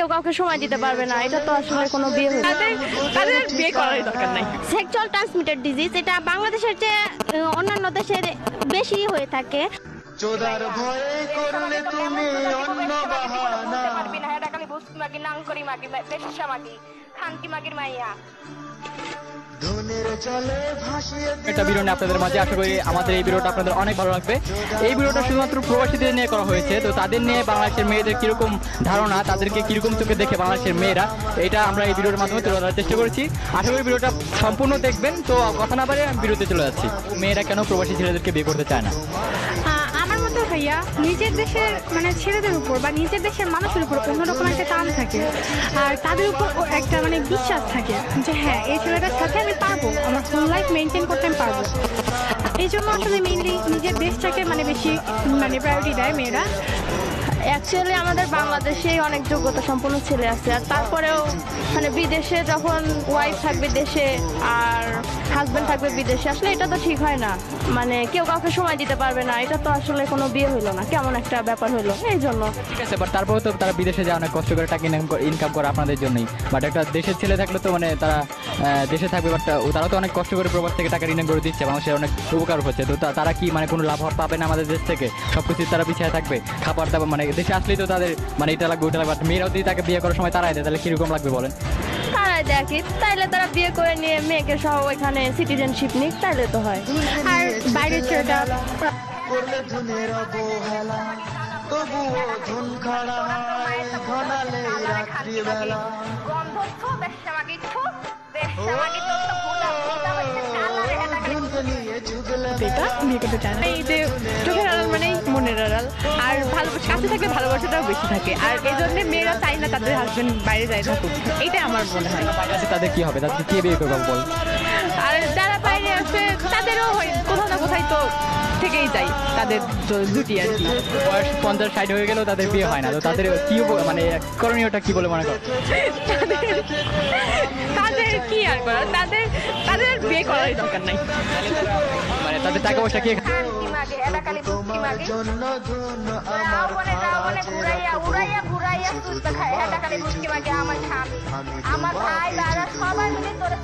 কেউ কাউকে সময় দিতে পারবে না। এটা তো আসলে কোনো বিয়ে হলো তাদের তাদের বিয়ে করার দরকার নাই। সেক্সুয়াল ট্রান্সমিটেড ডিজিজ এটা বাংলাদেশের চেয়ে অন্যান্য দেশের বেশি হয়ে থাকে। চোদার ভয়ে করলে তুমি অন্য বাহানা। ধনের জলে ভাসিয়ে একটা ভিডিও নিয়ে আপনাদের মাঝে আশা করি আমাদের এই ভিডিওটা আপনাদের অনেক ভালো লাগবে। এই ভিডিওটা শুধুমাত্র প্রবাসীদের নিয়ে করা হয়েছে, তো তাদের নিয়ে বাংলাদেশের মেয়েদের কীরকম ধারণা, তাদেরকে কীরকম চোখে দেখে বাংলাদেশের মেয়েরা, এটা আমরা এই ভিডিওর মাধ্যমে তুলে ধরার চেষ্টা করেছি। আশা করি ভিডিওটা সম্পূর্ণ দেখবেন, তো কথা না পারে আমি ভিডিওতে চলে যাচ্ছি। মেয়েরা কেন প্রবাসী ছেলেদেরকে বিয়ে করতে চায় না? ভাইয়া, নিজের দেশের মানে ছেলেদের উপর বা নিজের দেশের মানুষের উপর অন্যরকম একটা টান থাকে। আর তাদের উপর একটা মানে বিশ্বাস থাকে যে হ্যাঁ এই ছেলেটার লাইফ মেনটেন করতে পারব। এই জন্য আসলে মেইনলি নিজের দেশটাকে মানে বেশি মানে প্রায়োরিটি দেয় মেয়েরা। অ্যাকচুয়ালি আমাদের বাংলাদেশেই অনেক যোগ্যতা সম্পন্ন ছেলে আছে। আর তারপরেও মানে বিদেশে যখন ওয়াইফ থাকবে দেশে আর হাজবেন্ড থাকবে বিদেশে, আসলে এটা তো ঠিক হয় না। মানে কেউ কাউকে সময় দিতে পারবে না। এটা তো আসলে কোনো বিয়ে হইল না। কেমন একটা ব্যাপার হলো এই জন্য। ঠিক আছে বাট তারপরেও তো তারা বিদেশে যায়, অনেক কষ্ট করে টাকা ইনকাম করে আপনাদের জন্যই। বাট একটা দেশের ছেলে থাকলে তো মানে তারা দেশে থাকবে বাট তারা তো অনেক কষ্ট করে প্রবাস থেকে টাকা ইনকাম করে দিচ্ছে। মানুষের অনেক উপকার হচ্ছে। তো তারা কি মানে কোনো লাভ পাবে না আমাদের দেশ থেকে? সব কিছু তারা পিছিয়ে থাকবে। খাবার দাবার মানে দেশে আসলেই তো তাদের মানে এটা লাগবে ওটা লাগবে। বাট মেয়েরাও যদি তাকে বিয়ে করার সময় তারাই দেয় তাহলে কীরকম লাগবে বলেন? তারাই দেখি তাইলে তারা বিয়ে করে নিয়ে মেয়েকে সহ এখানে সিটিজেনশিপ নিক তাইলে তো হয়। আর বাইরের ছেলেটা করলে ধুনের অবহেলা তবুও ধুন খাড়া হয় ঘনালে রাত্রিবেলা। ধুনকে নিয়ে যুগলে এটা বিয়ে করতে চায় না। এই যে মনের আর ভালোবাসা কাছে থাকলে ভালোবাসাটাও বেশি থাকে। আর এই জন্য মেয়েরা চাই না তাদের হাজবেন্ড বাইরে যায় থাকুক। এইটা আমার মনে হয়। তাদের কি হবে? তাদের কে বিয়ে করবে বল? আর যারা বাইরে আছে তাদেরও হয় কোথাও না কোথায় তো থেকেই যায় তাদের জুটি আর কি। বয়স পঞ্চাশ ষাট হয়ে গেলেও তাদের বিয়ে হয় না। তো তাদের কি মানে করণীয়টা কি বলে মনে করো? তাদের কি আর করার? তাদের তাদের বিয়ে করারই দরকার নাই। মানে তাদের টাকা পয়সা কে আমার ভাই দাদা সবাই মিলে তোরা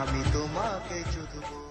আমি তোমাকে চুদবো।